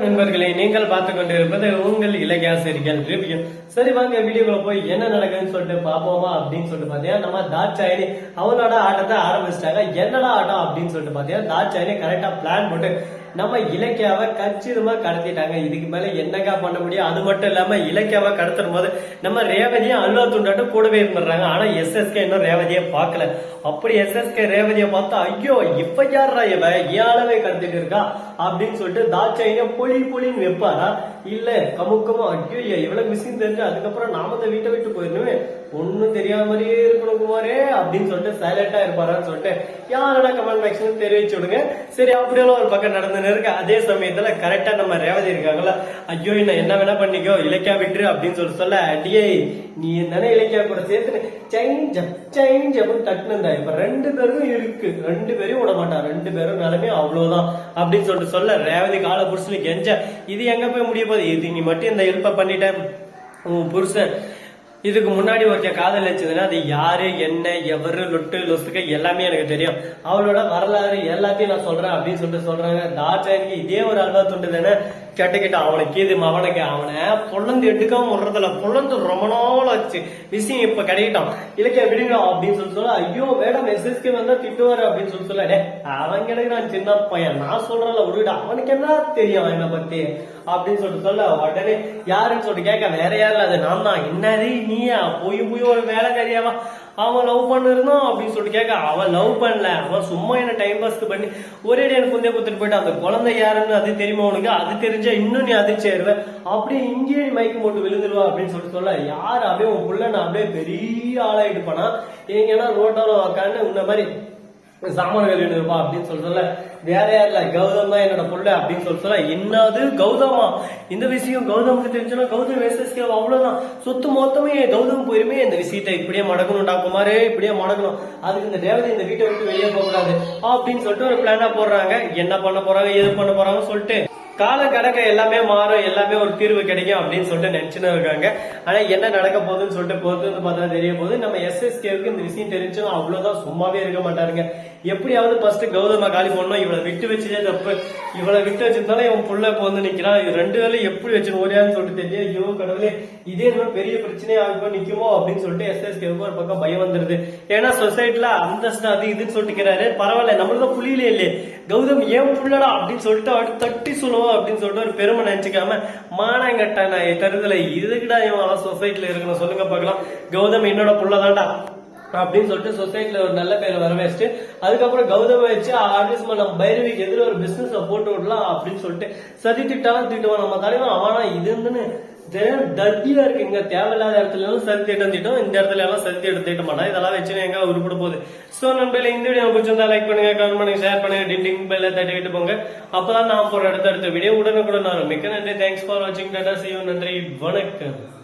நண்பர்களே நீங்கள் பார்த்து கொண்டிருப்பது உங்கள் இலக்கியாசிரியர்கள் ரிவ்யூ சரி வாங்க வீடியோக்குள்ள போய் என்ன நடக்குதுன்னு சொல்லிட்டு பாப்போமா அப்படின்னு சொல்லிட்டு பாத்தீங்கன்னா நம்ம தாட்சாயினி அவனோட ஆட்டத்தை ஆரம்பிச்சிட்டாங்க. என்னடா ஆட்டம் அப்படின்னு சொல்லிட்டு பாத்தீங்கன்னா தாட்சாயினி கரெக்டா பிளான் போட்டு நம்ம இலக்கியாவை கச்சிதமா கடத்திட்டாங்க. இதுக்கு மேல என்னக்கா பண்ண முடியும்? அது மட்டும் இல்லாம இலக்கியாவை கடத்தும் போது நம்ம ரேவதியும் அல்லா துண்டாட்டும் கூடவே இருந்துடுறாங்க. ஆனா எஸ்எஸ்கே இன்னும் ரேவதியை பார்க்கல. அப்படி எஸ்எஸ்கே ரேவதியை பார்த்தா ஐயோ இப்ப யாரா இவ? ஏழவே கடத்திட்டு இருக்கா? அப்படின்னு சொல்லிட்டு தாட்சாயினியா பொலி பொலின்னு வைப்பாரா? இல்ல கமுக்கமா ஐயோ இவ்வளவு விஷயம் தெரிஞ்சு அதுக்கப்புறம் நாம இந்த வீட்டை விட்டு போயிருந்தோமே ஒண்ணும் தெரியாத மாதிரியே இருக்கணும் அப்படின்னு சொல்லிட்டு சைலண்டா இருப்பாரான்னு சொல்லிட்டு யாரோட கமெண்ட் மேக்ஷன் தெரிவிச்சு விடுங்க. சரி அப்படியெல்லாம் ஒரு பக்கம் நடந்துன்னு இருக்கு. அதே சமயத்துல கரெக்டா நம்ம ரேவதி இருக்காங்களா ஐயோ என்ன என்ன வேணா பண்ணிக்கோ இலக்கியா விட்டுரு அப்படின்னு சொல்லி சொல்ல அடியே நீ தானே இலக்கியா கூட சேர்த்து சேஞ்ச் சேஞ்ச் அப்படின்னு தட்டுனதா இப்ப ரெண்டு பேரும் இருக்கு. ரெண்டு பேரும் விட மாட்டான். ரெண்டு பேரும் நிலைமை அவ்வளவுதான். அப்படின்னு சொல்லிட்டு சொல்ல ரேவதி கால புருஷனுக்கு கெஞ்ச இது எங்க போய் முடிய போகுது? இது நீ மட்டும் இந்த ஹெல்ப்பை பண்ணிட்டேன் உன் புருஷன். இதுக்கு முன்னாடி ஒருத்தர் காதல் வச்சதுன்னா அது யாரு என்ன எவரு லொட்டு லொசுக்க எல்லாமே எனக்கு தெரியும். அவளோட வரலாறு எல்லாத்தையும் நான் சொல்றேன் அப்படின்னு சொல்லிட்டு சொல்றாங்க. டாக்டருக்கு இதே ஒரு அல்வா துண்டு தானே? கெட்ட கிட்ட அவனுக்கு இது அவனுக்கு அவனை பொழந்து எடுக்காம விடுறதுல பொழந்து ரொம்ப நாள் ஆச்சு. விஷயம் இப்ப கிடைக்கிட்டான் இலக்கிய விடுங்க அப்படின்னு சொல்லி சொல்ல ஐயோ மேடம் எஸ்எஸ்கே வந்தா திட்டுவாரு அப்படின்னு சொல்லி சொல்ல டே அவன் கிடைக்கிறான் சின்ன பையன். நான் சொல்றேன்ல விடுடா. அவனுக்கு என்ன தெரியும் என்ன பத்தி? அப்படின்னு சொல்லிட்டு சொல்ல உடனே யாருன்னு சொல்லிட்டு கேட்க வேற யாரும் அது நான் தான் என்னது நீயா? போய் போய் ஒரு வேலை தெரியாமா அவன் லவ் பண்ணிருந்தான் அப்படின்னு சொல்லிட்டு கேட்க அவன் லவ் பண்ணல. அவன் சும்மா என்ன டைம் பாஸ்க்கு பண்ணி ஒரே எனக்கு குந்தே கொடுத்துட்டு போயிட்டு அந்த குழந்தை யாருன்னு அது தெரியுமா உனக்கு? அது தெரிஞ்சா இன்னும் நீ அதிர்ச்சி ஆயிடுவ அப்படியே இங்கேயே நீ மயக்கம் போட்டு விழுந்துருவா அப்படின்னு சொல்லிட்டு சொல்ல யார் அப்படியே உன் புள்ள நான் அப்படியே பெரிய ஆளாயிட்டு போனா எங்கன்னா ரோட்டால உக்காந்து உன்ன மாதிரி சாமான் கழுவிட்டு இருப்பா அப்படின்னு சொல்லி சொல்ல வேற யார் இல்ல கௌதம் தான் என்னோட புள்ள அப்படின்னு சொல்லி சொல்ல என்னது கௌதமா? இந்த விஷயம் கௌதமுக்கு தெரிஞ்சுன்னா கௌதம் எஸ்எஸ்கே அவ்வளவுதான். சொத்து மொத்தமே கௌதம் போயிருமே இந்த விஷயத்தை இப்படியே மடக்கணும் டாக்குமாரு இப்படியே மடக்கணும். அதுக்கு இந்த தேவதை இந்த வீட்டை விட்டு வெளியே போக கூடாது அப்படின்னு சொல்லிட்டு ஒரு பிளானா போடுறாங்க. என்ன பண்ண போறாங்க எது பண்ண போறாங்கன்னு சொல்லிட்டு காலம் கடக்க எல்லாமே மாறும் எல்லாமே ஒரு தீர்வு கிடைக்கும் அப்படின்னு சொல்லிட்டு நினைச்சுன்னு இருக்காங்க. ஆனா என்ன நடக்க போகுதுன்னு சொல்லிட்டு பொறுத்து வந்து பார்த்தா தெரிய போது நம்ம எஸ்எஸ்கேவுக்கு இந்த விஷயம் தெரிஞ்சும் அவ்வளவுதான் சும்மாவே இருக்க மாட்டாருங்க. எப்படியாவது ஃபர்ஸ்ட் கௌதம காலி பண்ணணும் இவளை விட்டு வச்சதே தப்பு. இவளை விட்டு வச்சிருந்தாலும் இவன் புள்ள இப்போ வந்து நிக்கிறான். ரெண்டு வேலையும் எப்படி வச்சு ஓடியான்னு சொல்லிட்டு தெரியல. ஐயோ கடவுளே இதே இன்னும் பெரிய பிரச்சனையா ஆகும் நிக்குமோ அப்படின்னு சொல்லிட்டு எஸ்எஸ்கேவுக்கு ஒரு பக்கம் பயம் வந்துருது. ஏன்னா சொசைட்டில அந்தஸ்து அது இதுன்னு சொல்லிட்டு பரவாயில்ல நம்மளுக்கு புள்ளியிலே இல்லையே கௌதம் ஏன் புள்ளடா? அப்படின்னு சொல்லிட்டு அவன் தட்டி சொல்லுவோம் அப்படின்னு சொல்லிட்டு ஒரு பெருமை நினைச்சுக்காம மானங்கட்ட நான் எட்டறதுல இதுக்குடா இவன் சொசைட்டில இருக்கணும் சொல்லுங்க பார்க்கலாம். கௌதம் என்னோட புள்ளதான்டா. அப்படின்னு சொல்லிட்டு சொசைட்டில ஒரு நல்ல பேரை வர வச்சுட்டு அதுக்கப்புறம் கௌதம வச்சு ஆர்டிஸ்ட் நம்ம பைரவிக்கு எதிர ஒரு பிசினஸ் போட்டு விடலாம் அப்படின்னு சொல்லிட்டு சதி திட்டாலும் திட்டுவான். நம்ம தலைவன் அவனா இது இருந்துன்னு இருக்கு. இங்க தேவையில்லாத இடத்துல எல்லாம் சரி எடுத்துட்டோம் இந்த இடத்துல எல்லாம் சரி எடுத்துட்டு மாட்டோம். மாட்டான் இதெல்லாம் வச்சு எங்க உருப்பிட போகுது. சோ நண்பர்களே இந்த வீடியோ பிடிச்சிருந்தா லைக் பண்ணுங்க கமெண்ட் பண்ணுங்க ஷேர் பண்ணுங்க டிண்டிங் பெல்ல தட்டி விட்டு போங்க. அப்பதான் நான் போற அடுத்த அடுத்த வீடியோ உடனுக்குடன் நான் மிக்க நன்றி. தேங்க்ஸ் ஃபார் வாட்சிங் டாடா சிவ் நன்றி. வணக்கம்.